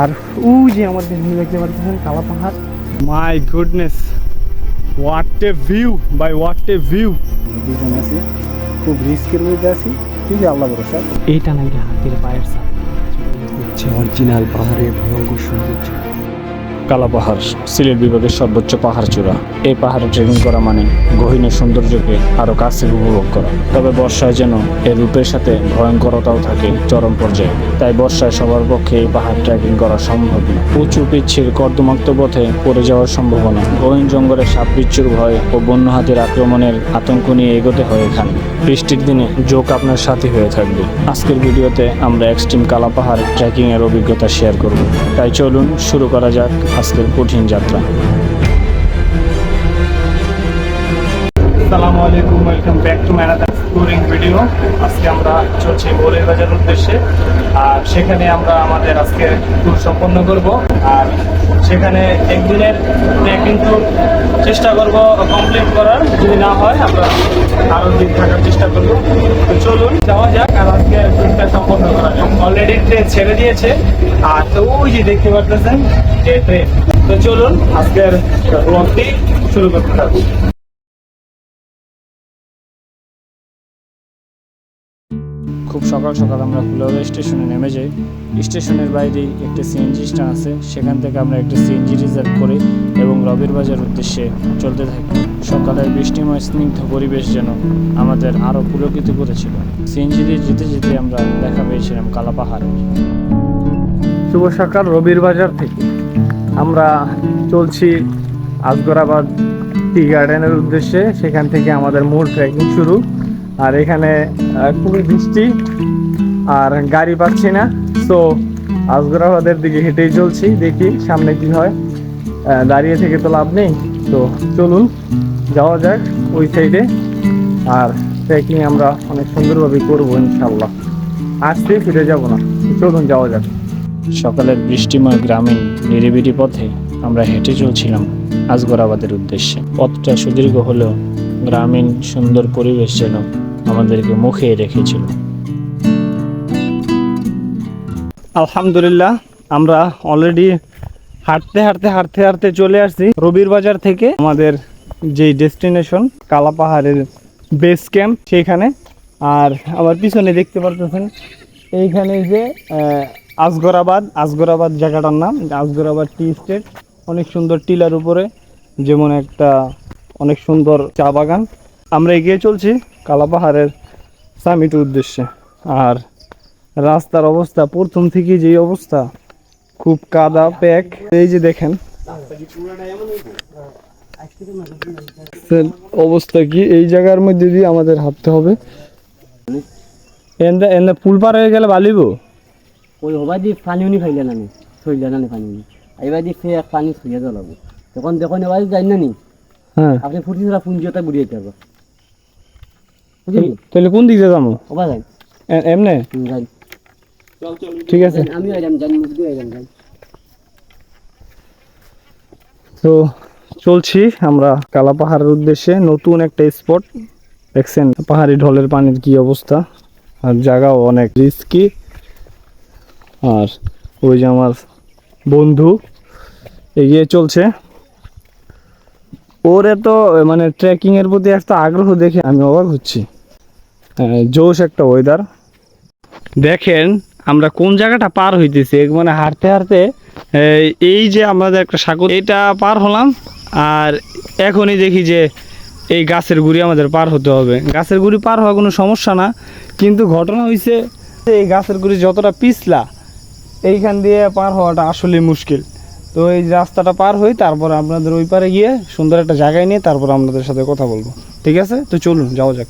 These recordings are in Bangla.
আর উ যে আমাদের দেখতে পাচ্ছেন কালা পাহাড়? My goodness what a view by what a view দুজন আছি খুব রিস্কের মধ্যে আছি কিন্তু আল্লাহ ভরসা। এইটা নাকি হাতির পায়ের সাপ। হচ্ছে অরিজিনাল পাহাড়ের ভয়ঙ্কর সৌন্দর্য। কালা পাহাড় সিলেট বিভাগের সর্বোচ্চ পাহাড় চূড়া। এই পাহাড়ে ট্রেকিং করা মানে গহীন সৌন্দর্যকে আরও কাছে উপভোগ করা। তবে বর্ষায় যেন এর রূপের সাথে ভয়ঙ্করতাও থাকে চরম পর্যায়ে। তাই বর্ষায় সবার পক্ষে এই পাহাড় ট্রেকিং করা সম্ভব না। উঁচু পিচ্ছির কর্দমাক্ত পথে পড়ে যাওয়ার সম্ভাবনা। গহীন জঙ্গলের সাপ বিচ্ছুর ভয় ও বন্য হাতির আক্রমণের আতঙ্ক নিয়ে এগোতে হয় এখানে। বৃষ্টির দিনে যোগ আপনার সাথী হয়ে থাকবে। আজকের ভিডিওতে আমরা এক্সট্রিম কালা পাহাড় ট্রেকিং এর অভিজ্ঞতা শেয়ার করব। তাই চলুন শুরু করা যাক। আজকের কঠিন যাত্রা। আসসালামু আলাইকুম, ওয়েলকাম ব্যাক টু ম্যানাদার টুরিং ভিডিও আজকে আমরা চলছি বাজার উদ্দেশ্যে। আর সেখানে আমরা আমাদের আজকে ট্যুর সম্পন্ন করব। আর সেখানে একদিনের ট্রেকিং ট্যুর চেষ্টা করব কমপ্লিট করার। যদি না হয়, আমরা আরও দিন থাকার চেষ্টা করব। চলুন, যাওয়া যাক, আর আজকে ট্যুরটা সম্পন্ন করা অলরেডি ট্রেন ছেড়ে দিয়েছে। আর তো ওই যে দেখতে পাচ্ছেন যে ট্রেন তো চলুন, আজকের ব্লগটি শুরু করতে থাকব খুব সকাল সকাল আমরা ফুলওয়া স্টেশনে নেমে যাই। স্টেশনের বাইরেই একটি সিএনজি স্ট্যান্ড আছে। সেখান থেকে আমরা একটি সিএনজি রিজার্ভ করি এবং রবির বাজার উদ্দেশ্যে চলতে থাকি। সকালের বৃষ্টিময় স্নিগ্ধ পরিবেশ যেন আমাদের আরও পুলকিত করেছিল। সিএনজি দিয়ে যেতে যেতে আমরা দেখা পেয়েছিলাম কালা পাহাড় শুভ সকাল, রবির বাজার থেকে। আমরা চলছি আজগরাবাদ টি গার্ডেনের উদ্দেশ্যে। সেখান থেকে আমাদের মূল ট্রেকিং শুরু। আর এখানে খুবই বৃষ্টি আর গাড়ি পাচ্ছি না। তো আজগরাবাদের দিকে হেঁটেই চলছি, দেখি সামনে কি হয়। দাঁড়িয়ে থেকে তো লাভ নেই। তো চলুন, যাওয়া যাক ওই সাইডে আর ট্রেকিং আমরা অনেক সুন্দরভাবে করব ইনশাল্লাহ আসতে ফিরে যাব না। চলুন, যাওয়া যাক। সকালের বৃষ্টিময় গ্রামীণ নিরিবিলি পথে আমরা হেঁটে চলছিলাম আজগরাবাদের উদ্দেশ্যে। পথটা সুদীর্ঘ হলেও গ্রামীণ সুন্দর পরিবেশ যেন আমাদেরকে মুখে রেখেছিল। আলহামদুলিল্লাহ, আমরা অলরেডি হাঁটতে হাঁটতে হাঁটতে হাঁটতে চলে আসছি রবির বাজার থেকে আমাদের যেই ডেস্টিনেশন কালা পাহাড়ের বেস ক্যাম্প সেইখানে আর আমার পিছনে দেখতে পারতেছেন, এইখানে যে আজগরাবাদ আজগরাবাদ জায়গাটার নাম আজগরাবাদ টি স্টেট। অনেক সুন্দর টিলার উপরে, যেমন একটা অনেক সুন্দর চা বাগান। আমরা এগিয়ে চলছি কালা পাহাড়ের সামিট উদ্দেশ্যে। আর রাস্তার অবস্থা, প্রথম থেকে যে অবস্থা, খুব কাদা প্যাক। এই যে দেখেন অবস্থা কি? এই জায়গার মধ্যে দিয়ে আমাদের হাঁটতে হবে। এন্দা এন্দা, পুল পার হয়ে গেলে বালিব? ওই হবা দি পানি উনি খাইলে নানি থইলে নানি পানি উনি। এবার দি ফের এক পানি ছুঁয়ে জ্বলাবো। তখন দেখুন এবার যাই না নি হ্যাঁ। আপনি ফুটি ছাড়া পুঞ্জিটা বুড়িয়ে যেতে পারব তাহলে কোন দিকে যাব? হবা যাই। এমনে? যাই। ঠিক আছে। আমি আইলাম জানি মুখ দিয়ে আইলাম যাই। তো চলছি আমরা কালা পাহাড়ের উদ্দেশ্যে। নতুন একটা স্পট দেখছেন পাহাড়ি ঢলের পানির কি অবস্থা। আর জায়গাও অনেক রিস্কি আর ওই যে আমার বন্ধু এগিয়ে চলছে। ওর এত মানে ট্রেকিং এর প্রতি একটা আগ্রহ দেখে আমি অবাক হচ্ছি। জোশ একটা ওয়েদার দেখেন আমরা কোন জায়গাটা পার হইতেছি মানে হাঁটতে হাঁটতে এই যে আমাদের একটা সাগর, এটা পার হলাম। আর এখনই দেখি যে এই গাছের গুড়ি আমাদের পার হতে হবে। গাছের গুড়ি পার হওয়া কোনো সমস্যা না, কিন্তু ঘটনা হয়েছে এই গাছের গুড়ি যতটা পিছলা এইখান দিয়ে পার হওয়াটা আসলে মুশকিল। তো এই রাস্তাটা পার হই তারপর আপনাদের ওই পারে গিয়ে সুন্দর একটা জায়গায় নিয়ে তারপর আপনাদের সাথে কথা বলব। ঠিক আছে? তো চলুন যাওয়া যাক।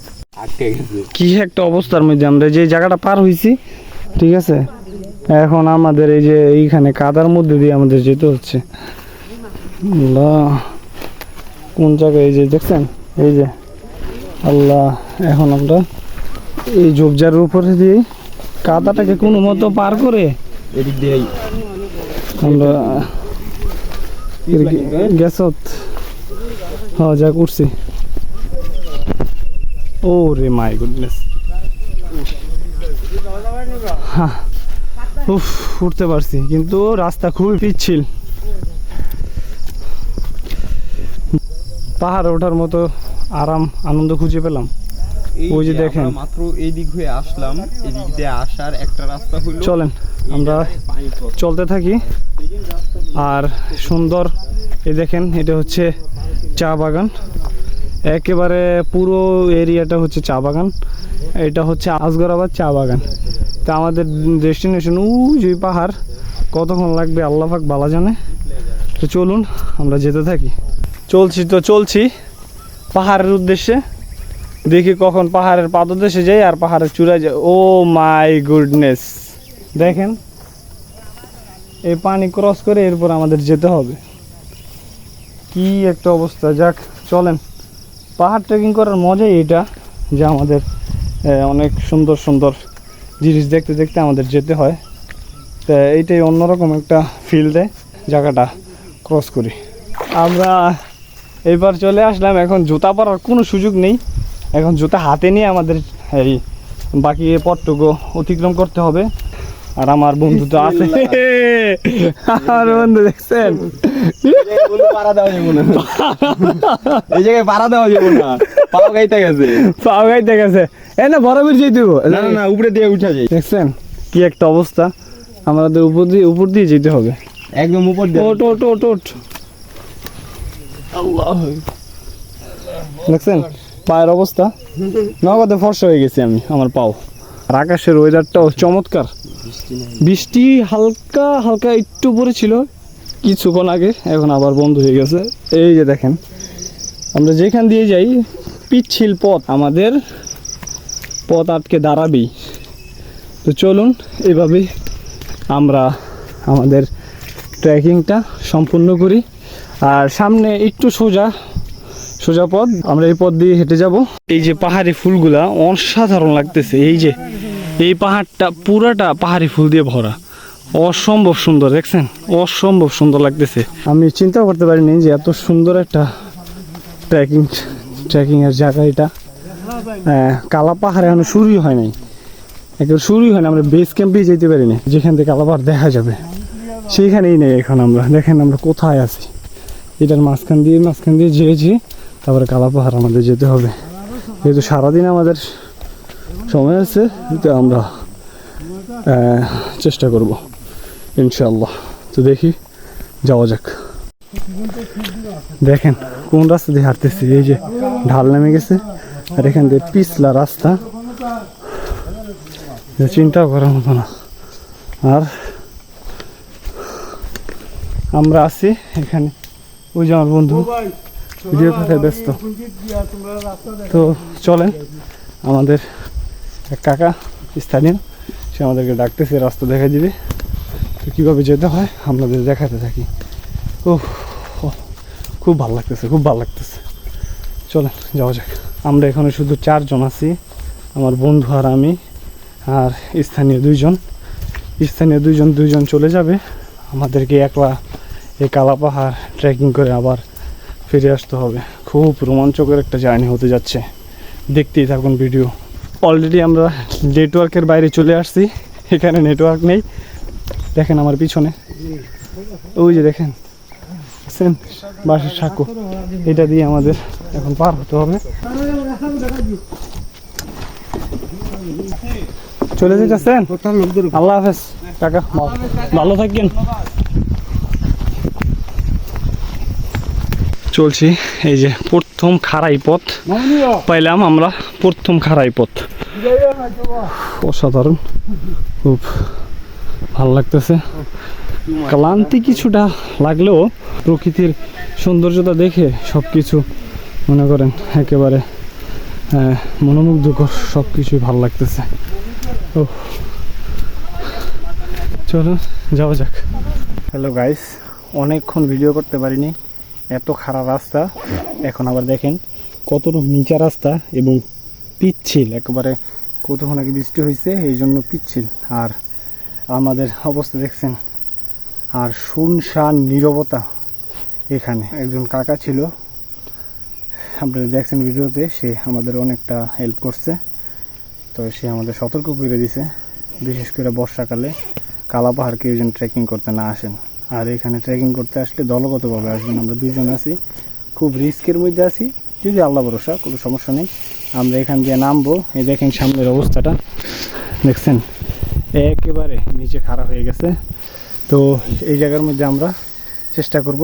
কি একটা অবস্থার মধ্যে আমরা যে জায়গাটা পার হয়েছি ঠিক আছে? এখন আমাদের এই যে এইখানে কাদার মধ্যে দিয়ে আমাদের যেতে হচ্ছে। কোন জায়গায় এই যে দেখছেন? এই যে আল্লাহ এখন আমরা এই ঝোপঝাড়ের উপরে দিয়ে কাদাটাকে কোনো মতো পার করে এদিক দিয়ে আমরা গেছত হ্যাঁ যা করছি। ও রে মাই গুডনেস। উফ উঠতে পারছি কিন্তু রাস্তা খুবই পিচ্ছিল। পাহাড়ে ওঠার মতো আরাম আনন্দ খুঁজে পেলাম। ওই যে দেখেন। মাত্র এই দিক হয়ে আসলাম দিয়ে আসার একটা রাস্তা হলো চলেন আমরা চলতে থাকি। আর সুন্দর এই দেখেন এটা হচ্ছে চা বাগান। একেবারে পুরো এরিয়াটা হচ্ছে চা বাগান। এটা হচ্ছে আজগরাবাদ চা বাগান। তা আমাদের ডেস্টিনেশন ওই যে পাহাড় কতক্ষণ লাগবে আল্লাহ পাক বালা জানে। তো চলুন আমরা যেতে থাকি। চলছি তো চলছি। পাহাড়ের উদ্দেশ্যে দেখি কখন পাহাড়ের পাদদেশে যাই আর পাহাড়ের চূড়ায় যাই। Oh my goodness. দেখেন, এই পানি ক্রস করে এরপর আমাদের যেতে হবে। কি একটা অবস্থা। যাক, চলেন। পাহাড় ট্রেকিং করার মজাই এটা যে আমাদের অনেক সুন্দর সুন্দর জিনিস দেখতে দেখতে আমাদের যেতে হয়। তা এইটাই অন্যরকম একটা ফিল দেয়, জায়গাটা ক্রস করি। আমরা এবার চলে আসলাম। এখন জুতা পরার কোনো সুযোগ নেই। এখন জুতা হাতে নিয়ে আমাদের এই বাকি পথটুকু অতিক্রম করতে হবে। আর আমার বন্ধু তো আছে। আমার বন্ধু দেখছেন? এই জায়গায় পাড়া দেওয়া যাব না। পাও গাইতে গেছে। পাও গাইতে গেছে। এ না বরাবর যেতে না না না উপরে দিয়ে উঠা যায়। দেখছেন কি একটা অবস্থা? আমাদের উপর দিয়ে উপর দিয়ে যেতে হবে। একদম উপর দিয়ে। ওট ওট ওট ওট। দেখছেন? পায়ের অবস্থা। নগদে ফর্সা হয়ে গেছি আমি, আমার পাও। আর আকাশের ওয়েদারটাও চমৎকার। বৃষ্টি হালকা হালকা একটু পড়েছিল, কিছুক্ষণ আগে, এখন আবার বন্ধ হয়ে গেছে। এই যে দেখেন, আমরা যেখান দিয়ে যাই, পিচ্ছিল পথ, আমাদের পথ আটকে দাঁড়াবেই। তো চলুন, এভাবেই আমরা আমাদের ট্রেকিংটা সম্পূর্ণ করি। আর সামনে একটু সোজা সোজা পথ আমরা এই পথ দিয়ে হেঁটে যাব। এই যে পাহাড়ি ফুলগুলা অসাধারণ লাগতেছে এই যে এই পাহাড়টা পুরাটা পাহাড়ি ফুল দিয়ে ভরা। অসম্ভব সুন্দর দেখছেন? অসম্ভব সুন্দর লাগতেছে। আমি চিন্তা করতে পারিনি যে এত সুন্দর একটা ট্রেকিং ট্রেকিংয়ের জায়গা এটা। আহ, কালা পাহাড়ে এখনও শুরুই হয় নাই। একেবারে শুরুই হয় না আমরা বেস ক্যাম্পেই যেতে পারিনি। যেখান থেকে কালা পাহাড় দেখা যাবে সেইখানেই নেই এখন আমরা। দেখেন আমরা কোথায় আছি। এটার মাঝখান দিয়ে মাঝখান দিয়ে যেয়েছি। তারপরে কালা পাহাড় আমাদের যেতে হবে। যেহেতু সারাদিন আমাদের সময় আছে, তো আমরা চেষ্টা করব ইনশাল্লাহ তো দেখি, যাওয়া যাক। দেখেন, কোন রাস্তা দিয়ে হাঁটতেছি? এই যে ঢাল নেমে গেছে, আর এখান দিয়ে পিছলা রাস্তা। চিন্তাও করার মতো না। আর আমরা আছি এখানে। ওই যে আমার বন্ধু। ভিডিও কথায় ব্যস্ত। তো চলেন, আমাদের এক কাকা স্থানীয়, সে আমাদেরকে ডাকতেছে, রাস্তা দেখা দিবে। তো কীভাবে যেতে হয়, আপনাদের দেখাতে থাকি। ও, খুব ভালো লাগতেছে, খুব ভালো লাগতেছে। চলেন, যাওয়া যাক। আমরা এখানে শুধু চারজন আছি, আমার বন্ধু আর আমি, আর স্থানীয় দুইজন। স্থানীয় দুইজন দুইজন চলে যাবে। আমাদেরকে একলা এই কালা পাহাড় ট্রেকিং করে আবার ফিরে আসতে হবে। খুব রোমাঞ্চকর একটা জার্নি হতে যাচ্ছে। দেখতেই থাকুন ভিডিও অলরেডি আমরা নেটওয়ার্কের বাইরে চলে আসছি। এখানে নেটওয়ার্ক নেই। দেখেন আমার পিছনে। ওই যে দেখেন। দেখছেন বাঁশের সাঁকো। এটা দিয়ে আমাদের এখন পার হতে হবে। চলে যেতেছেন? আল্লাহ হাফেজ। কাকা ভালো- ভালো থাকেন চলছি। এই যে প্রথম খাড়াই পথ। পাইলাম আমরা প্রথম খাড়াই পথ। অসাধারণ। খুব ভালো লাগতেছে। ক্লান্তি কিছুটা লাগলেও প্রকৃতির সৌন্দর্যতা দেখে সব কিছু মনে করেন একেবারে মনোমুগ্ধকর সব কিছুই ভালো লাগতেছে। ও চলো যাওয়া যাক। হ্যালো গাইস অনেকক্ষণ ভিডিও করতে পারিনি। এত খারাপ রাস্তা। এখন আবার দেখেন কতটা নিচা রাস্তা এবং পিচ্ছিল, একেবারে কতক্ষণ আগে বৃষ্টি হয়েছে, এই জন্য পিচ্ছিল। আর আমাদের অবস্থা দেখছেন, আর শুনশান নীরবতা এখানে। একজন কাকা ছিল, আপনারা দেখছেন ভিডিওতে, সে আমাদের অনেকটা হেল্প করছে। তো সে আমাদের সতর্ক করে দিছে, বিশেষ করে বর্ষাকালে কালা পাহাড় কেউ যেন ট্রেকিং করতে না আসেন। আর এখানে ট্রেকিং করতে আসলে দলগতভাবে আসবেন। আমরা দুজন আছি। খুব রিস্কের মধ্যে আছি। যদি আল্লাহ ভরসা, কোনো সমস্যা নেই। আমরা এখান দিয়ে নামবো। এই দেখেন সামনের অবস্থাটা। দেখছেন? একেবারে নিচে খারাপ হয়ে গেছে। তো এই জায়গার মধ্যে আমরা চেষ্টা করব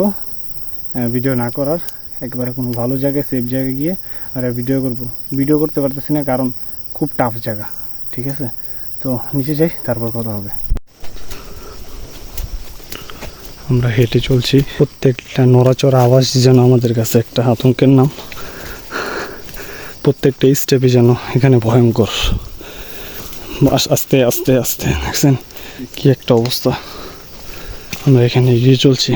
ভিডিও না করার। একবারে কোনো ভালো জায়গায় সেফ জায়গায় গিয়ে আর ভিডিও করব। ভিডিও করতে পারতেছি না কারণ খুব টাফ জায়গা। ঠিক আছে? তো নিচে যাই, তারপর কথা হবে। আমরা হেঁটে চলছি। প্রত্যেকটা নড়াচড়া আওয়াজ যেন আমাদের কাছে একটা আতঙ্কের নাম। প্রত্যেকটা স্টেপে যেন এখানে ভয়ঙ্কর। আস- আস্তে আস্তে আস্তে, দেখছেন? কি একটা অবস্থা। আমরা এখানে এগিয়ে চলছি।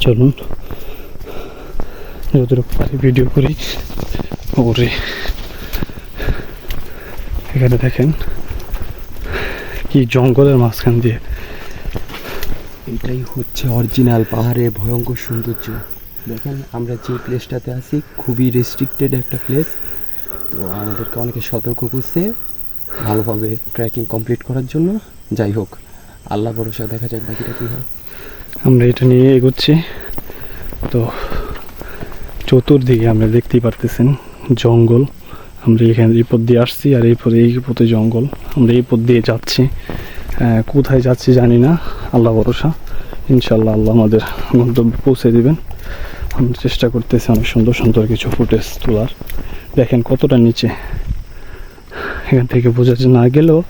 চলুন। যতটুকু পারি ভিডিও করি ওরে এখানে দেখেন। কি জঙ্গলের মাঝখান দিয়ে? এটাই হচ্ছে অরিজিনাল পাহাড়ের ভয়ঙ্কর সৌন্দর্য। দেখেন আমরা যে প্লেসটাতে আছি খুবই রেস্ট্রিক্টেড একটা প্লেস তো আমাদেরকে অনেকে সতর্ক করছে ভালোভাবে ট্রেকিং কমপ্লিট করার জন্য। যাই হোক আল্লাহ ভরসা দেখা যাক বাকিটা কী হয়। আমরা এটা নিয়ে এগোচ্ছি। তো চতুর্দিকে আমরা দেখতেই পারতেছেন জঙ্গল। আমরা এখানে এই পথ দিয়ে আসছি আর এই পথে এই পথে জঙ্গল। আমরা এই পথ দিয়ে যাচ্ছি। কোথায় যাচ্ছি জানি না। আল্লাহ ভরসা। ইনশাল্লাহ আল্লাহ আমাদের গন্তব্যে পৌঁছে দেবেন। আমরা চেষ্টা করতেছি অনেক সুন্দর সুন্দর কিছু ফুটেজ তোলার। দেখেন কতটা নিচে। এখান থেকে বোঝা না, গেলেও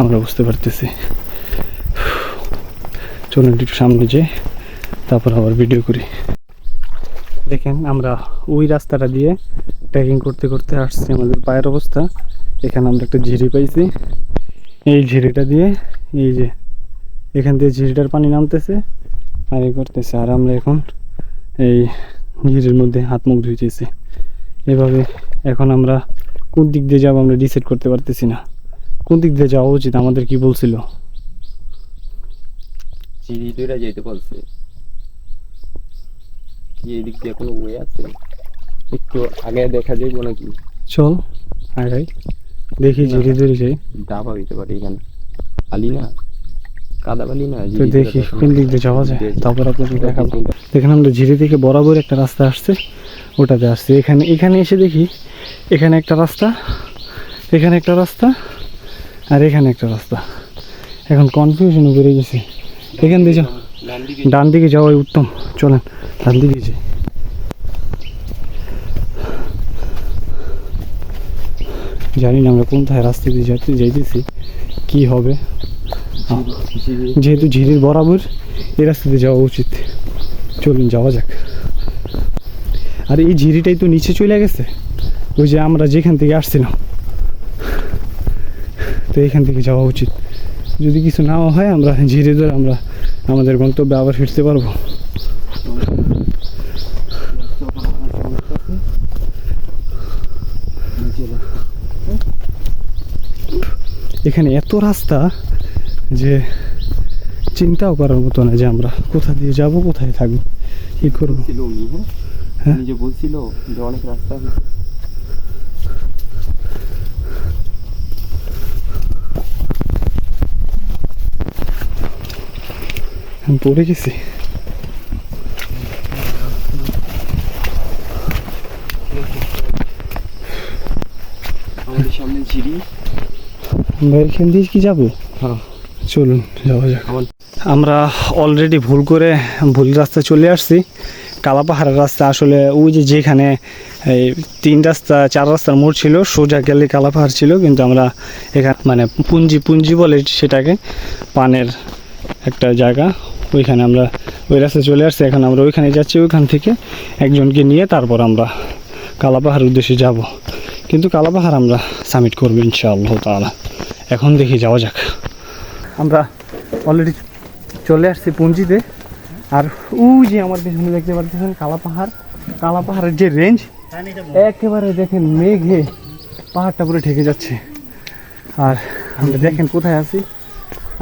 আমরা বুঝতে পারতেছি। চলুন একটু সামনে যে তারপর আবার ভিডিও করি। দেখেন আমরা ওই রাস্তাটা দিয়ে ট্রেকিং করতে করতে আসছি আমাদের পায়ের অবস্থা। এখানে আমরা একটা ঝিরি পাইছি। এই ঝিরিটা দিয়ে এই যে এখান দিয়ে ঝিরিটার পানি নামতেছে আর এই করতেছে। আর আমরা এখন এই ঝিরির মধ্যে হাত মুখ ধুইতেছি। এভাবে এখন আমরা কোন দিক দিয়ে যাব আমরা ডিসাইড করতে পারতেছি না। কোন দিক দিয়ে যাওয়া উচিত? আমাদের কি বলছিল? চিড়ি দইরা যেতে বলছে। কি এদিক দিয়ে কোনো ওয়ে আছে? একটু আগে দেখা যাইব নাকি? চল আগাই দেখি ঝিরি ধরে যাই। ডাবা হইতে পারে এখানে। আলি না? কাদা বালি না? তো দেখি কোন দিক দিয়ে যাওয়া যায়। তারপর আপনাকে দেখাবো। দেখেন আমরা ঝিরি থেকে বরাবর একটা রাস্তা আসছে ওটাতে আসছে। এখানে এখানে এসে দেখি এখানে একটা রাস্তা এখানে একটা রাস্তা আর এখানে একটা রাস্তা। এখন কনফিউশন বেড়ে গেছে। এখান দিয়ে যাও। ডান দিকে যাওয়াই উত্তম। চলেন। ডান দিকে যাই জানি না আমরা কোন ধারে রাস্তা দিয়ে যাইতে যাইতেছি কি হবে? যেহেতু ঝিরির বরাবর এই রাস্তাতে যাওয়া উচিত। চলুন যাওয়া যাক। আর এই ঝিরিটাই তো নিচে চলে গেছে। ওই যে আমরা যেখান থেকে আসছিলাম তো এখান থেকে যাওয়া উচিত। যদি কিছু নাও হয় আমরা ঝিরে ধরে আমরা আমাদের গন্তব্যে আবার ফিরতে পারব। এখানে এত রাস্তা যে চিন্তাও করার মতো না যে আমরা কোথা দিয়ে যাব কোথায় থাকব কি করব? হ্যাঁ? হ্যাঁ? যে বলছিল যে অনেক রাস্তা আমি পড়ে গেছি আমাদের সামনে ঝিরি আমরা এখান দিয়ে কি যাব? হ্যাঁ। চলুন যাওয়া যাক। আমরা অলরেডি ভুল করে ভুল রাস্তায় চলে আসছি। কালাপাহাড়ের রাস্তা আসলে ওই যে যেখানে এই তিন রাস্তা চার রাস্তার মোড় ছিল সোজা গেলে কালাপাহাড় ছিল কিন্তু আমরা এখানে মানে পুঞ্জি পুঞ্জি বলে সেটাকে পানের একটা জায়গা ওইখানে আমরা ওই রাস্তায় চলে আসছি। এখন আমরা ওইখানে যাচ্ছি ওইখান থেকে একজনকে নিয়ে তারপর আমরা কালাপাহাড়ের উদ্দেশ্যে যাব। কিন্তু কালাপাহাড় আমরা সামিট করব ইনশাআল্লাহ তাআলা। এখন দেখি যাওয়া যাক। আমরা অলরেডি চলে আসছি পুঞ্জিতে। আর ওই যে আমার পেছনে দেখতে পাচ্ছেন কালা পাহাড়। কালা পাহাড়ের যে রেঞ্জ একেবারে দেখেন মেঘে পাহাড়টা পুরো ঢেকে যাচ্ছে। আর আমরা দেখেন কোথায় আছি।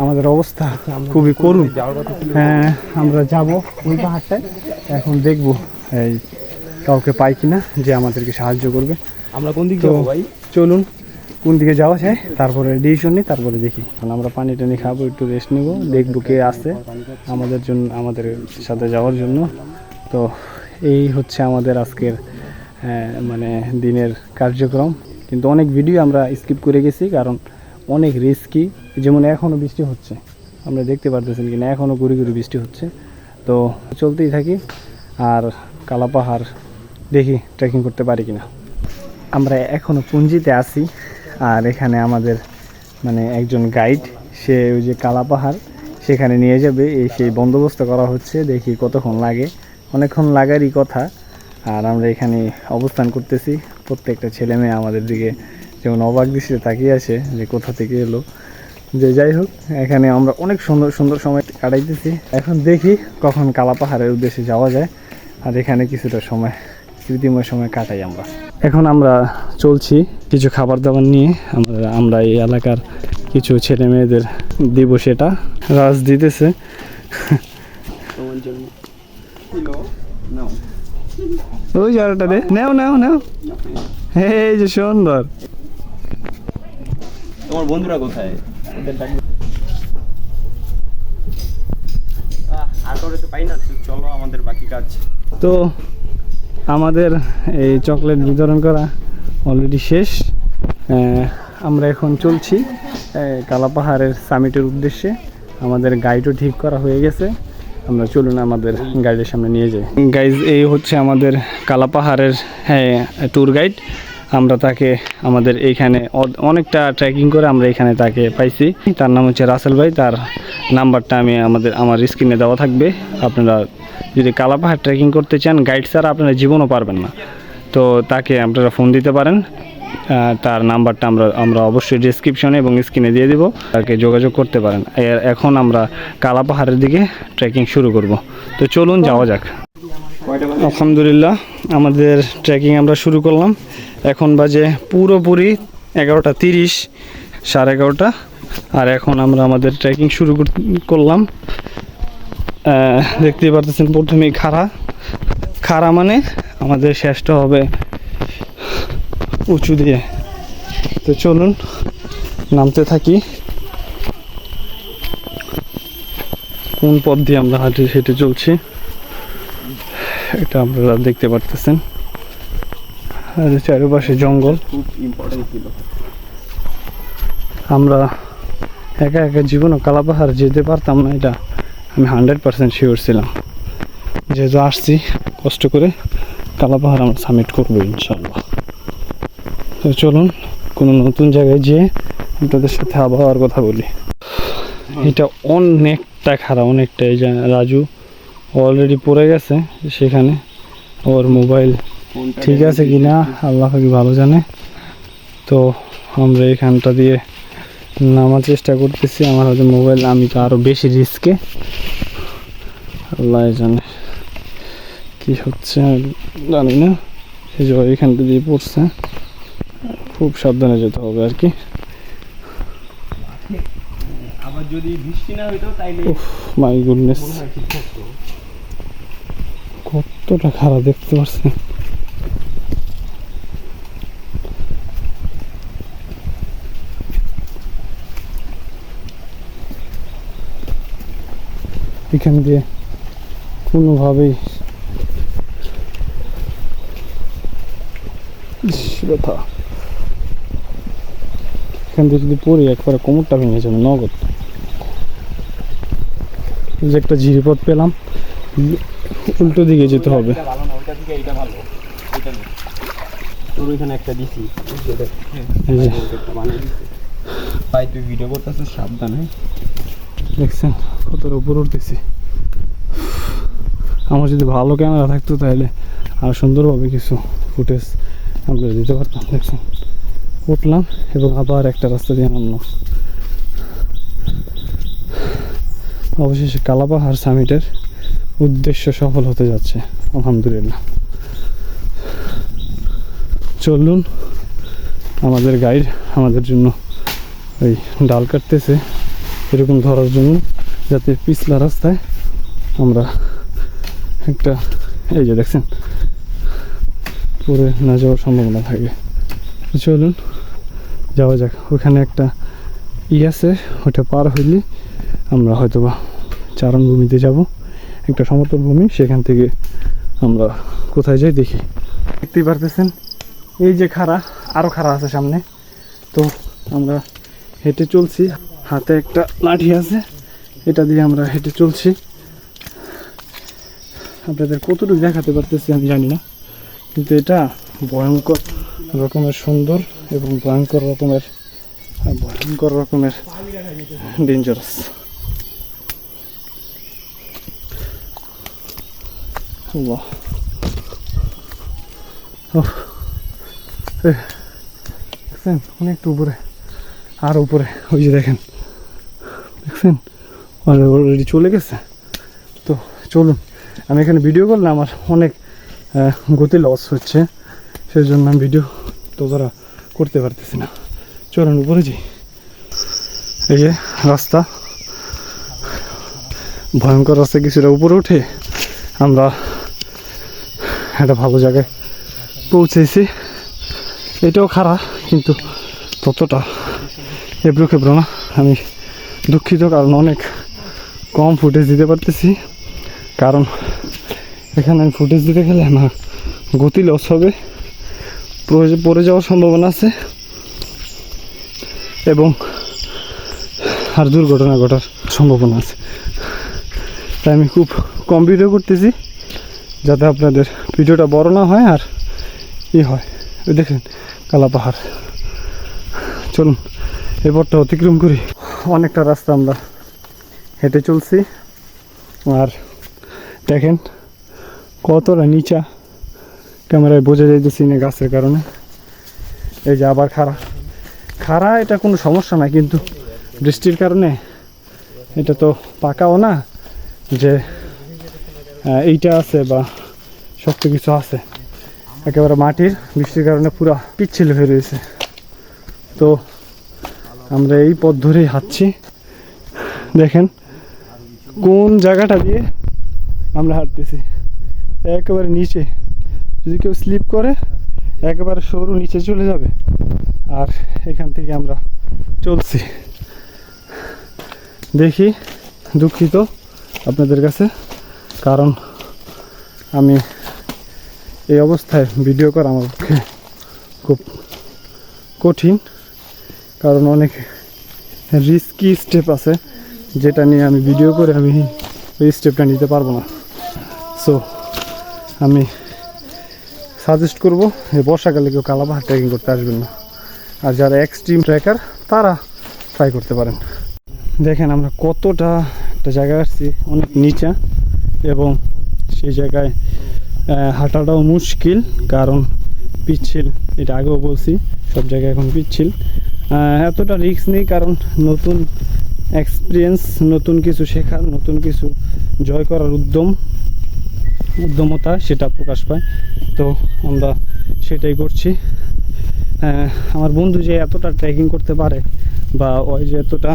আমাদের অবস্থা খুবই করুণ। হ্যাঁ আমরা যাব ওই পাহাড়টায়। এখন দেখব এই কাউকে পাই কিনা যে আমাদেরকে সাহায্য করবে। আমরা কোন দিক যাব ভাই? চলুন কোন দিকে যাওয়া যায়, তারপরে ডিসিশন নিই, তারপরে দেখি। কারণ আমরা পানি টানি খাব, একটু রেস্ট নিব, দেখব কে আসে আমাদের জন্য, আমাদের সাথে যাওয়ার জন্য। তো এই হচ্ছে আমাদের আজকের মানে দিনের কার্যক্রম। কিন্তু অনেক ভিডিও আমরা স্কিপ করে গেছি, কারণ অনেক রিস্কি যেমন এখনও বৃষ্টি হচ্ছে, আমরা দেখতে পারতেছেন কিনা এখনও গুড়ি গুড়ি বৃষ্টি হচ্ছে। তো চলতেই থাকি, আর কালাপাহাড় দেখি ট্রেকিং করতে পারি কিনা। আমরা এখনও পুঞ্জিতে আছি আর এখানে আমাদের মানে একজন গাইড সে ওই যে কালা পাহাড়, সেখানে নিয়ে যাবে। এই সেই বন্দোবস্ত করা হচ্ছে, দেখি কতক্ষণ লাগে। অনেকক্ষণ লাগারই কথা। আর আমরা এখানে অবস্থান করতেছি। প্রত্যেকটা ছেলে মেয়ে আমাদের দিকে যেমন অবাক দৃষ্টিতে তাকিয়ে আছে যে কোথা থেকে এলো। যে যাই হোক, এখানে আমরা অনেক সুন্দর সুন্দর সময় কাটাইতেছি। এখন দেখি কখন কালা পাহাড়ের উদ্দেশ্যে যাওয়া যায়। আর এখানে কিছুটা সময় স্মৃতিময় সময় কাটাই আমরা। এখন আমরা চলছি কিছু খাবার দাবার নিয়ে। আমরা আমরা এই এলাকার কিছু ছেলে মেয়েদের দিব সেটা। রাজ দিতেছে। ওই জায়গাটা দে। নেও নেও নেও। এই যে সুন্দর। তোমার বন্ধুরা কোথায়? আর করে তো পাই না। চলো আমাদের বাকি কাজ। তো আমাদের এই চকলেট বিতরণ করা অলরেডি শেষ। আমরা এখন চলছি আহ, কালা পাহাড়ের সামিটের উদ্দেশ্যে। আমাদের গাইডও ঠিক করা হয়ে গেছে। আমরা চলুন আমাদের গাইডের সামনে নিয়ে যাই। গাইজ এই হচ্ছে আমাদের কালা পাহাড়ের হ্যাঁ ট্যুর গাইড আমরা তাকে আমাদের এইখানে অনেকটা ট্রেকিং করে আমরা এখানে তাকে পাইছি। তার নাম হচ্ছে রাসেল ভাই। তার নাম্বারটা আমি আমাদের আমার স্ক্রিনে দেওয়া থাকবে। আপনারা যদি কালা পাহাড় ট্রেকিং করতে চান গাইড ছাড়া আপনারা জীবনও পারবেন না। তো তাকে আপনারা ফোন দিতে পারেন। তার নাম্বারটা আমরা আমরা অবশ্যই ডিসক্রিপশনে এবং স্ক্রিনে দিয়ে দেবো। তাকে যোগাযোগ করতে পারেন। এখন আমরা কালা পাহাড়ের দিকে ট্রেকিং শুরু করব। তো চলুন যাওয়া যাক। আলহামদুলিল্লাহ, আমাদের ট্রেকিং আমরা শুরু করলাম। এখন বাজে পুরোপুরি এগারোটা তিরিশ, সাড়ে এগারোটা। আর এখন আমরা আমাদের ট্রেকিং শুরু কর- করলাম। আহ, দেখতেই পারতেছেন প্রথমেই খাড়া। খাড়া মানে আমাদের শেষটা হবে উঁচু দিয়ে। তো চলুন নামতে থাকি। কোন পথ দিয়ে আমরা হাঁটে হেঁটে চলছি। এটা আপনারা দেখতে পারতেছেন। আর চারিপাশে জঙ্গল। খুব ইম্পর্টেন্ট ছিল। আমরা একা একা জীবনে কালাপাহাড় যেতে পারতাম না এটা। আমি হান্ড্রেড পার্সেন্ট শিওর ছিলাম। যেহেতু আসছি, কষ্ট করে কালাপাহাড় আমরা সাবমিট করব ইনশাল্লাহ তো চলুন, কোনো নতুন জায়গায় যেয়ে আপনাদের সাথে আবহাওয়ার কথা বলি। এটা অনেকটা খারাপ, অনেকটা এই যে রাজু অলরেডি পড়ে গেছে সেখানে। ওর মোবাইল ঠিক আছে কি না আল্লাহ কি ভালো জানে। তো আমরা এখানটা দিয়ে নামার চেষ্টা করতেছি আমার হয়তো মোবাইল আমি তো আরও বেশি রিস্কে আল্লাহ জানে কি হচ্ছে জানি না। এই যে এখানটা দিয়ে পড়ছে খুব সাবধানে যেতে হবে আর কি। আবার যদি বৃষ্টি না হইতো তাইলে মাই গুডনেস কতটা খারাপ দেখতে পাচ্ছেন এখান দিয়ে কোনোভাবেই ব্যথা এখান দিয়ে যদি পড়ি একবারে কোমরটা ভেঙে যাবে নগদ। যে একটা ঝিরিপথ পেলাম উল্টো দিকে যেতে হবে। সাবধানে। দেখছেন, কতটা উপর উঠতেছি। আমার যদি ভালো ক্যামেরা থাকতো তাহলে আর সুন্দরভাবে কিছু ফুটেজ আমরা দিতে পারতাম, দেখছেন। উঠলাম এবং আবার একটা রাস্তা দিয়ে নামলাম। অবশেষে কালাপাহাড় সামিটের উদ্দেশ্য সফল হতে যাচ্ছে, আলহামদুলিল্লাহ। চলুন, আমাদের গাইড আমাদের জন্য ওই ডাল কাটতেছে। এরকম ধরার জন্য যাতে পিছলা রাস্তায় আমরা একটা, এই যে দেখছেন পরে না যাওয়ার সম্ভাবনা থাকে। চলুন, যাওয়া যাক। ওখানে একটা ই আছে, ওটা পার হইলে আমরা হয়তো বা চারণভূমিতে যাব। একটা সমতল ভূমি, সেখান থেকে আমরা কোথায় যাই দেখি। দেখতেই পারতেছেন, এই যে খাড়া আরও খাড়া আছে সামনে। তো আমরা হেঁটে চলছি। হাতে একটা লাঠি আছে। এটা দিয়ে আমরা হেঁটে চলছি। আপনাদের কতটুকু দেখাতে পারতেছি আমি জানি না। কিন্তু এটা ভয়ঙ্কর রকমের সুন্দর এবং ভয়ঙ্কর রকমের ভয়ঙ্কর রকমের ডেঞ্জারাস দেখছেন? অনেকটা উপরে। আর উপরে, ওই যে দেখেন। দেখছেন? অলরেডি চলে গেছে। তো চলুন, আমি এখানে ভিডিও করলে আমার অনেক গতি লস হচ্ছে। সেই জন্য আমি ভিডিও তো ধরা করতে পারতেছি না। চলুন, উপরে যাই। এই যে রাস্তা। ভয়ঙ্কর রাস্তা, কিছুটা উপরে উঠে আমরা একটা ভালো জায়গায় পৌঁছেছি। এটাও খারাপ, কিন্তু ততটা এবড়ো খেবড়ো না। আমি দুঃখিত, কারণ অনেক কম ফুটেজ দিতে পারতেছি। কারণ এখানে আমি ফুটেজ দিতে গেলে আমার গতি লস হবে, পড়ে যাওয়ার সম্ভাবনা আছে এবং আর দুর্ঘটনা ঘটার সম্ভাবনা আছে। তাই আমি খুব কম ভিডিও করতেছি, যাতে আপনাদের ভিডিওটা বড় না হয় আর ই হয়। দেখেন, কালা পাহাড়। চলুন এরপরটা অতিক্রম করি। অনেকটা রাস্তা আমরা হেঁটে চলছি। আর দেখেন কতটা নিচা ক্যামেরায় বোঝা যাইতেছি না গাছের কারণে। এই যে আবার খাড়া। খাড়া এটা কোনো সমস্যা না, কিন্তু বৃষ্টির কারণে এটা তো পাকাও না যে এইটা আছে বা শক্ত কিছু আছে। একেবারে মাটির বৃষ্টির কারণে পুরো পিচ্ছিল হয়ে রয়েছে। তো আমরা এই পথ ধরেই হাঁটছি। দেখেন, কোন জায়গাটা দিয়ে আমরা হাঁটতেছি। একেবারে নিচে। যদি কেউ স্লিপ করে, একেবারে সরু নিচে চলে যাবে। আর এখান থেকে আমরা চলছি। দেখি, দুঃখিত আপনাদের কাছে, কারণ আমি এই অবস্থায় ভিডিও করা আমার পক্ষে খুব কঠিন। কারণ অনেক রিস্কি স্টেপ আছে, যেটা নিয়ে আমি ভিডিও করে আমি ওই স্টেপটা নিতে পারব না। সো আমি সাজেস্ট করব যে বর্ষাকালে কেউ কালাপাহাড় ট্রেকিং করতে আসবেন না। আর যারা এক্সট্রিম ট্রেকার তারা ট্রাই করতে পারেন। দেখেন আমরা কতটা একটা জায়গায় আসছি, অনেক নিচা, এবং সেই জায়গায় হাঁটাটাও মুশকিল, কারণ পিচ্ছিল, এটা আগেও বলছি, সব জায়গায় এখন পিচ্ছিল। এতটা রিস্ক নেই কারণ নতুন এক্সপিরিয়েন্স নতুন কিছু শেখার, নতুন কিছু জয় করার উদ্যম, উদ্যমতা সেটা প্রকাশ পায়। তো আমরা সেটাই করছি। আমার বন্ধু যে এতটা ট্রেকিং করতে পারে বা ওই যে এতটা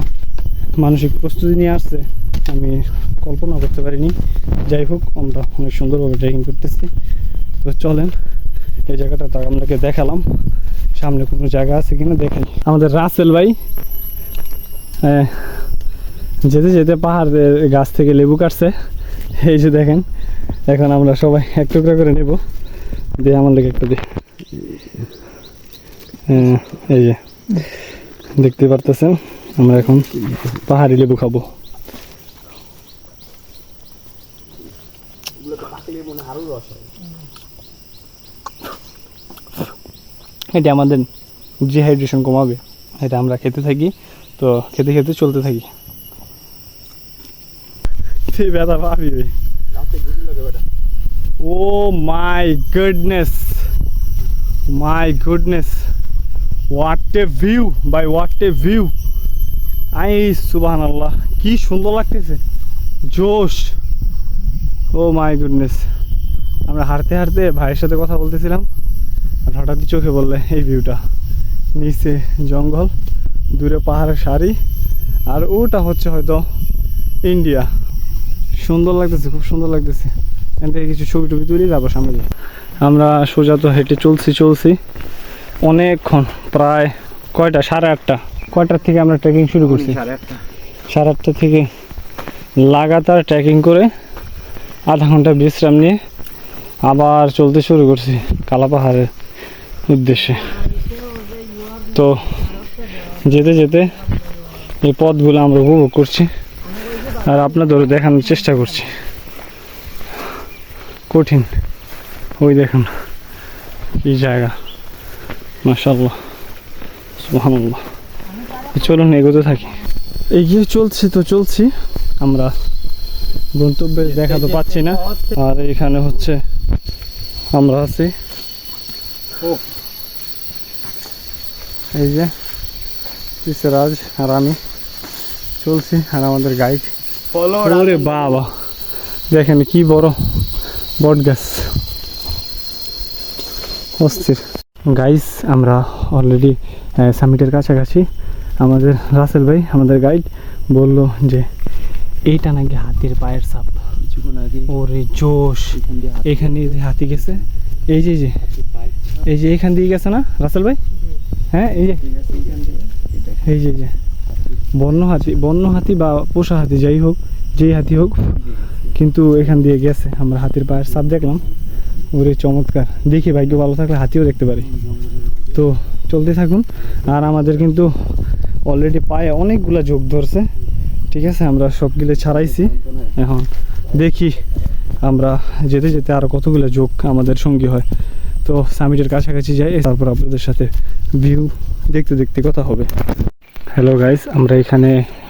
মানসিক প্রস্তুতি নিয়ে আসছে, আমি কল্পনা করতে পারিনি। যাই হোক, আমরা অনেক সুন্দরভাবে ট্রেকিং করতেছি। তো চলেন, এই জায়গাটা তা আপনাকে দেখালাম। সামনে কোনো জায়গা আছে কিনা দেখেন। আমাদের রাসেল ভাই যেতে যেতে পাহাড়ের গাছ থেকে লেবু কাটছে। এই যে দেখেন এখন আমরা সবাই এক টুকরা করে নেব। দিয়ে আমার লেগে একটা দে। হ্যাঁ, এই যে দেখতে পারতেছেন আমরা এখন পাহাড়ি লেবু খাব। এটা আমাদের ডিহাইড্রেশন কমাবে। এটা আমরা খেতে থাকি তো খেতে খেতে চলতে থাকি। ব্যথা পাবি ও my goodness my goodness what a view by what a view আই সুবাহ আল্লাহ কি সুন্দর লাগতেছে। জোশ। ও মাই গুডনেস আমরা হাঁটতে হাঁটতে ভাইয়ের সাথে কথা বলতেছিলাম। আর হঠাৎই চোখে বললে এই ভিউটা নিচে জঙ্গল দূরে পাহাড়ের সারি আর ওটা হচ্ছে হয়তো ইন্ডিয়া সুন্দর লাগতেছে খুব সুন্দর লাগতেছে। এখান থেকে কিছু ছবি টবি তুলি তারপর সামনে যাই। আমরা সোজা তো হেঁটে চলছি চলছি। অনেকক্ষণ প্রায় কয়টা? সাড়ে আটটা। কয়টার থেকে আমরা ট্রেকিং শুরু করছি? সাড়ে আটটা। থেকে লাগাতার ট্রেকিং করে আধা ঘণ্টা বিশ্রাম নিয়ে আবার চলতে শুরু করছি কালা পাহাড়ের উদ্দেশ্যে। তো যেতে যেতে এই পথগুলো আমরা উপভোগ করছি আর আপনাদেরও দেখানোর চেষ্টা করছি। কঠিন। ওই দেখুন কি জায়গা। সুবহানাল্লাহ। চলুন, এগোতে থাকি। এগিয়ে চলছি তো চলছি। আমরা গন্তব্যে দেখা তো পাচ্ছি না। আর এখানে হচ্ছে আমরা আছি। এই যে রাজ আর আমি চলছি আর আমাদের গাইড ওরে বাবা দেখেন কি বড় বট গাছ। অস্থির। গাইস আমরা অলরেডি সামিটের কাছাকাছি। আমাদের রাসেল ভাই আমাদের গাইড বলল যে এইটা নাকি হাতির পায়ের সাপ? ওরে জোশ। এখান দিয়ে এখানে হাতি গেছে। এই যে এই যে এই যে এইখান দিয়ে গেছে না রাসেল ভাই? হ্যাঁ এই যে। এই যে যে। বন্য হাতি বন্য হাতি বা পোষা হাতি যাই হোক, যেই হাতি হোক, কিন্তু এখান দিয়ে গেছে। আমরা হাতির পায়ের সাপ দেখলাম। ওরে চমৎকার। দেখি ভাগ্য ভালো থাকলে হাতিও দেখতে পারি। তো চলতে থাকুন। আর আমাদের কিন্তু অলরেডি পায়ে অনেকগুলা যোগ ধরছে। ঠিক আছে, আমরা সবগুলো ছাড়াইছি। এখন দেখি আমরা যেতে যেতে আরও কতগুলো যোগ আমাদের সঙ্গী হয়। তো সামিটের কাছাকাছি যাই, তারপর আপনাদের সাথে ভিউ দেখতে দেখতে কথা হবে। হ্যালো গাইস আমরা এখানে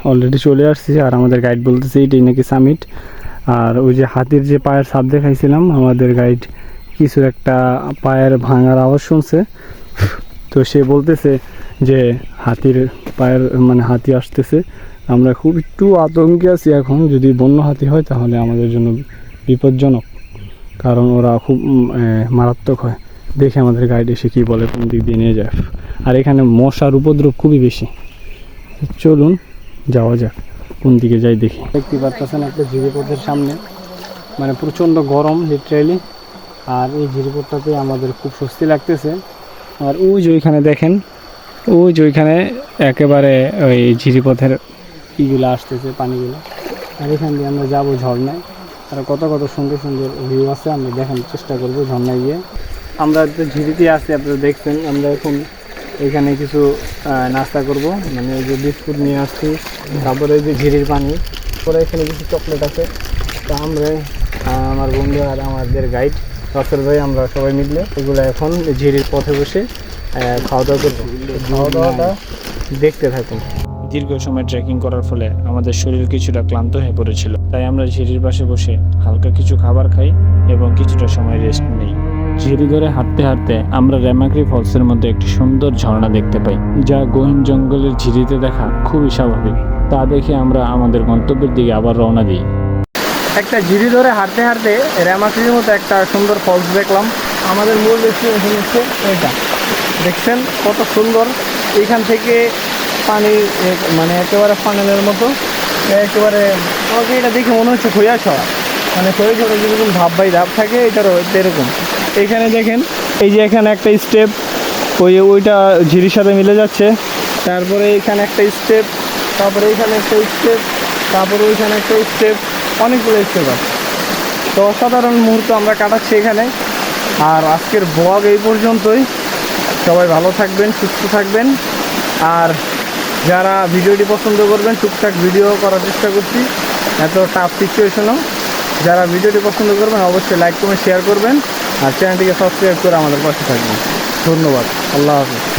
অলরেডি চলে আসছি আর আমাদের গাইড বলতেছে এটাই নাকি সামিট। আর ওই যে হাতির যে পায়ের ছাপ দেখাইছিলাম, আমাদের গাইড কিছু একটা পায়ের ভাঙার আওয়াজ শুনছে। তো সে বলতেছে যে হাতির পায়ের মানে হাতি আসতেছে। আমরা খুব একটু আতঙ্কে আছি এখন, যদি বন্য হাতি হয় তাহলে আমাদের জন্য বিপজ্জনক। কারণ ওরা খুব মারাত্মক হয়। দেখে আমাদের গাইড এসে কী বলে কোন দিক দিয়ে নিয়ে যায় আর এখানে মশার উপদ্রব খুবই বেশি। চলুন যাওয়া যাক, কোন দিকে যাই দেখি। দেখতে পারতেছেন একটা ঝিরিপথের সামনে মানে প্রচণ্ড গরম লিটারেলি আর এই ঝিরিপথটাতে আমাদের খুব স্বস্তি লাগতেছে। আর ওই যে ওইখানে দেখেন, ওই যে ওইখানে একেবারে ওই ঝিরিপথের ইগুলো আসতেছে, পানিগুলো। আর এখান দিয়ে আমরা যাব ঝর্ণায়। আর কত কত সুন্দর সুন্দর ভিউ আছে, আমরা দেখানোর চেষ্টা করব ঝর্ণায় গিয়ে। আমরা তো ঝিরিতে আছি আপনারা দেখছেন। আমরা এখন এখানে কিছু নাস্তা করব। মানে ওই যে বিস্কুট নিয়ে আসছি তারপরে ওই যে ঝিরির পানি। পরে এখানে কিছু চকলেট আছে। তা আমরা আমার বন্ধু আর আমাদের গাইড রাসেল ভাই আমরা সবাই মিলে এগুলো এখন ঝিরির পথে বসে খাওয়া দাওয়া করব। খাওয়া দাওয়াটা দেখতে থাকুন। দীর্ঘ সময় ট্রেকিং করার ফলে আমাদের শরীর কিছুটা ক্লান্ত হয়ে পড়েছিল। তাই আমরা ঝিরির পাশে বসে হালকা কিছু খাবার খাই এবং কিছুটা সময় রেস্ট নিই। ঝিরি ধরে হাঁটতে হাঁটতে আমরা রেমাক্রি ফলসের মধ্যে একটি সুন্দর ঝর্ণা দেখতে পাই, যা গহীন জঙ্গলের ঝিরিতে দেখা খুবই স্বাভাবিক। তা দেখে আমরা আমাদের গন্তব্যের দিকে আবার রওনা দিই। একটা ঝিরি ধরে হাঁটতে হাঁটতে র্যামাক্রির মতো একটা সুন্দর ফলস দেখলাম। আমাদের মূল ডেস্টিনেশন হচ্ছে এটা। দেখছেন কত সুন্দর। এখান থেকে পানি মানে একেবারে ফানেলের মতো। একেবারে আমাকে এটা দেখে মনে হচ্ছে খৈয়া ছড়া। মানে খৈয়া ছড়া যেরকম ধাপ বাই ধাপ থাকে, এটারও এরকম এইখানে দেখেন, এই যে এখানে একটা স্টেপ ওই ওইটা ঝিরির সাথে মিলে যাচ্ছে। তারপরে এখানে একটা স্টেপ তারপরে এইখানে একটা স্টেপ তারপরে ওইখানে একটা স্টেপ অনেকগুলো স্টেপ আছে। তো অসাধারণ মুহূর্ত আমরা কাটাচ্ছি এখানে। আর আজকের ব্লগ এই পর্যন্তই। সবাই ভালো থাকবেন, সুস্থ থাকবেন। আর যারা ভিডিওটি পছন্দ করবেন, টুকটাক ভিডিও করার চেষ্টা করছি। এত টাফ সিচুয়েশনও যারা ভিডিওটি পছন্দ করবেন, অবশ্যই লাইক কমেন্ট শেয়ার করবেন। আর চ্যানেলটিকে সাবস্ক্রাইব করে আমাদের পাশে থাকবেন। ধন্যবাদ। আল্লাহ হাফিজ।